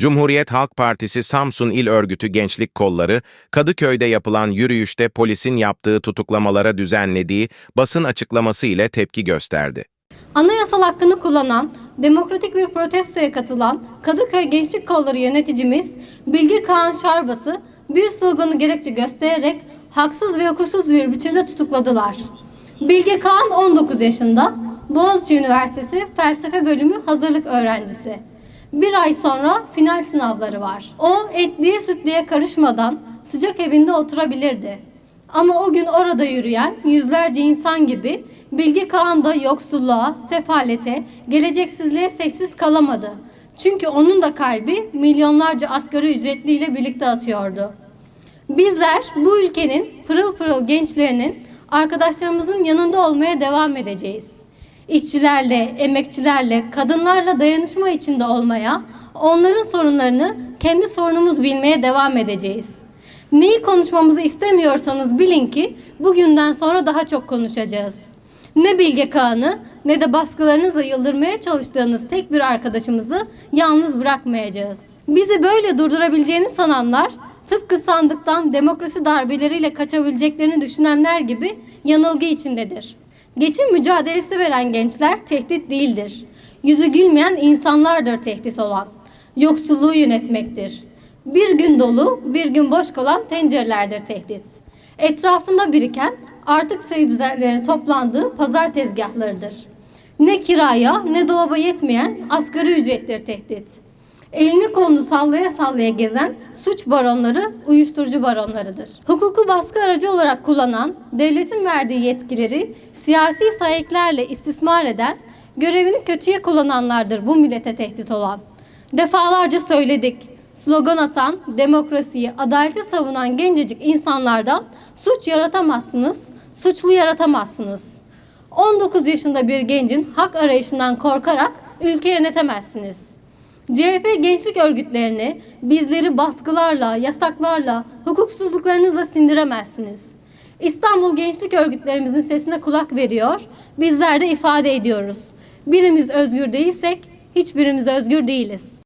Cumhuriyet Halk Partisi Samsun İl Örgütü Gençlik Kolları, Kadıköy'de yapılan yürüyüşte polisin yaptığı tutuklamalara düzenlediği basın açıklaması ile tepki gösterdi. Anayasal hakkını kullanan, demokratik bir protestoya katılan Kadıköy Gençlik Kolları yöneticimiz Bilge Kaan Şarbat'ı bir sloganı gerekçe göstererek haksız ve hukuksuz bir biçimde tutukladılar. Bilge Kaan 19 yaşında, Boğaziçi Üniversitesi Felsefe Bölümü hazırlık öğrencisi. Bir ay sonra final sınavları var. O etliye sütlüye karışmadan sıcak evinde oturabilirdi. Ama o gün orada yürüyen yüzlerce insan gibi Bilge Kağan da yoksulluğa, sefalete, geleceksizliğe sessiz kalamadı. Çünkü onun da kalbi milyonlarca asgari ücretliyle birlikte atıyordu. Bizler bu ülkenin pırıl pırıl gençlerinin arkadaşlarımızın yanında olmaya devam edeceğiz. İşçilerle, emekçilerle, kadınlarla dayanışma içinde olmaya, onların sorunlarını kendi sorunumuz bilmeye devam edeceğiz. Neyi konuşmamızı istemiyorsanız bilin ki bugünden sonra daha çok konuşacağız. Ne Bilge Kağan'ı ne de baskılarınızla yıldırmaya çalıştığınız tek bir arkadaşımızı yalnız bırakmayacağız. Bizi böyle durdurabileceğini sananlar tıpkı sandıktan demokrasi darbeleriyle kaçabileceklerini düşünenler gibi yanılgı içindedir. Geçim mücadelesi veren gençler tehdit değildir. Yüzü gülmeyen insanlardır tehdit olan. Yoksulluğu yönetmektir. Bir gün dolu, bir gün boş kalan tencerelerdir tehdit. Etrafında biriken artık sebzelerin toplandığı pazar tezgahlarıdır. Ne kiraya ne dolaba yetmeyen asgari ücrettir tehdit. Elini kolunu sallaya sallaya gezen suç baronları uyuşturucu baronlarıdır. Hukuku baskı aracı olarak kullanan, devletin verdiği yetkileri siyasi sahiplerle istismar eden, görevini kötüye kullananlardır bu millete tehdit olan. Defalarca söyledik. Slogan atan, demokrasiyi, adaleti savunan gencecik insanlardan suç yaratamazsınız, suçlu yaratamazsınız. 19 yaşında bir gencin hak arayışından korkarak ülke yönetemezsiniz. CHP gençlik örgütlerini bizleri baskılarla, yasaklarla, hukuksuzluklarınızla sindiremezsiniz. İstanbul gençlik örgütlerimizin sesine kulak veriyor, bizler de ifade ediyoruz. Birimiz özgür değilsek hiçbirimiz özgür değiliz.